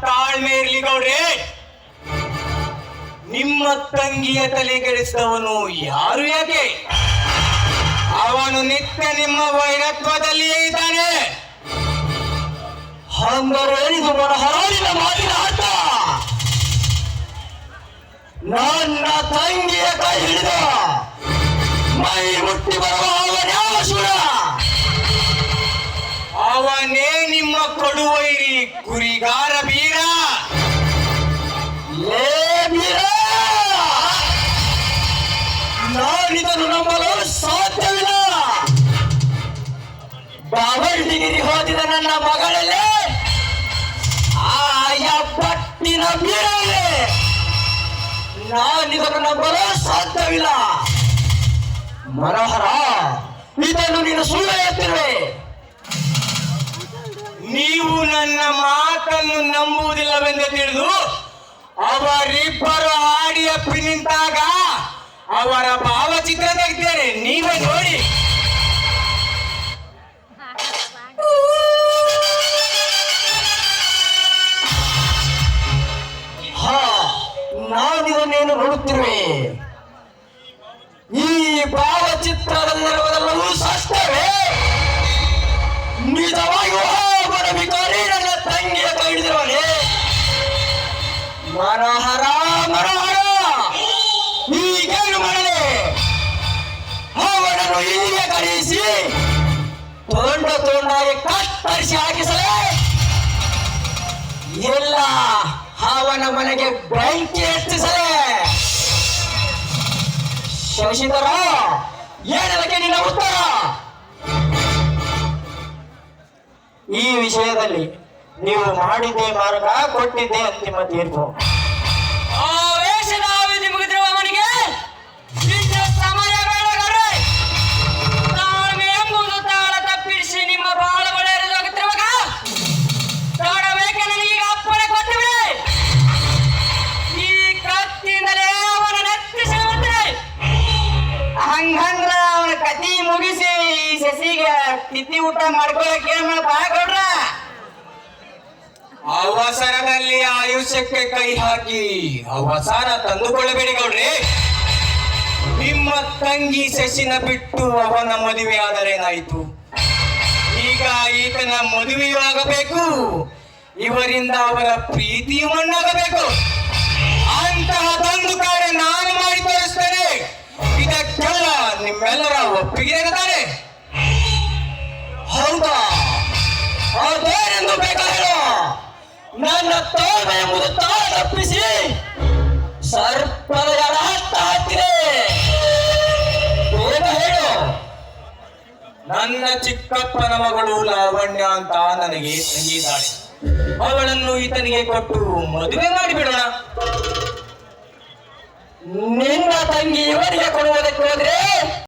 ತಾಳ್ಮೆ ಇರ್ಲಿ ನಿಮ್ಮ ತಂಗಿಯ ತಲೆ ಕೆಡಿಸಿದವನು ಯಾರು ಯಾಕೆ? ಅವನು ನಿತ್ಯ ನಿಮ್ಮ ವೈರತ್ವದಲ್ಲಿಯೇ ಇದ್ದಾನೆ. ಹಂಗಾರೆ ಇದು ಮಾತಿನ ಆಟ ನನ್ನ ತಂಗಿಯ ಕೈ ಹಿಡಿದ ಮೈ ಮುಟ್ಟಿ ಬರುವ ಅವನ್ಯಾವ ಶೂರ? ಅವನೇ ನಿಮ್ಮ ಕೊಡುವೈರಿ ಗುರಿಗಾರ ನನ್ನ ಮಗಳಲ್ಲಿ? ಆಯ ಪಟ್ಟಿನ ನಾನು ನಾನಿದನ್ನು ನಂಬಲು ಸಾಧ್ಯವಿಲ್ಲ. ಮನೋಹರ, ಇದನ್ನು ನೀನು ಸುಳ್ಳು ಎತ್ತಿರುವೆ ನೀವು ನನ್ನ ಮಾತನ್ನು ನಂಬುವುದಿಲ್ಲವೆಂದು ತಿಳಿದು ಅವರಿಬ್ಬರು ಆಡಿಯ ನಿಂತಾಗ ಅವರ ಭಾವಚಿತ್ರ ತೆಗೆದೇನೆ ನೀವೇ ನೋಡಿ. ನೋಡುತ್ತಿರುವೆ ಈ ಭಾವಚಿತ್ರದಲ್ಲಿರುವುದೆಲ್ಲವೂ ಸಷ್ಟವೇ. ನಿಜವಾಗಿಯೂ ವಿಕಾರಿ ನನ್ನ ತಂಗಿಯ ಕೈ ಹಿಡಿದಿರುವನೆ ಮನೋಹರ ಮನೋಹರ ಈಗೇನು ಮಾಡಲಿ? ಅವನನ್ನು ಇಲ್ಲಿಗೆ ಕರೆಯಿಸಿ ತೋಂಡ ತೋಂಡಾಗಿ ಕತ್ತರಿಸಿ ಹಾಕಿಸಲೇ. ಎಲ್ಲ ಅವನ ಮನೆಗೆ ಬೆಂಕಿ ಹಚ್ಚಿಸಲೇ. ಶಶಿಧರ ಏನಕ್ಕೆ ನಿನ್ನ ಉತ್ತರ? ಈ ವಿಷಯದಲ್ಲಿ ನೀವು ಮಾಡಿದ್ದೇ ಮಾರ್ಗ ಕೊಟ್ಟಿದ್ದೇ ಅಂತಿಮ ತೀರ್ಪು. ತಿಥಿ ಊಟ ಮಾಡ್ಕೊಳಕ್ ಏನ್ ಅವಸರದಲ್ಲಿ ಆಯುಷ್ಯಕ್ಕೆ ಕೈ ಹಾಕಿ ಅವಸರ ತಂದುಕೊಳ್ಳಬೇಡಿ ಗೌಡ್ರಿ. ನಿಮ್ಮ ತಂಗಿ ಸಸಿನ ಬಿಟ್ಟು ಅವನ ಮದುವೆ ಆದರೇನಾಯಿತು? ಈಗ ಈತನ ಮದುವೆಯೂ ಆಗಬೇಕು ಇವರಿಂದ ಅವರ ಪ್ರೀತಿಯು ಮಣ್ಣಾಗಬೇಕು. ಅಂತಹ ನನ್ನ ತೋಳ್ಮೆ ಎಂಬುದು ತಾಳ ತಪ್ಪಿಸಿ. ಸರ್ಪದ ಹೇಳು. ನನ್ನ ಚಿಕ್ಕಪ್ಪನ ಮಗಳು ಲಾವಣ್ಯ ಅಂತ ನನಗೆ ತಂಗಿದ್ದಾಳೆ. ಅವಳನ್ನು ಈತನಿಗೆ ಕೊಟ್ಟು ಮದುವೆ ಮಾಡಿಬಿಡೋಣ. ನಿನ್ನ ತಂಗಿ ಇವರಿಗೆ ಕೊಡುವುದಕ್ಕೆ ಹೋದ್ರೆ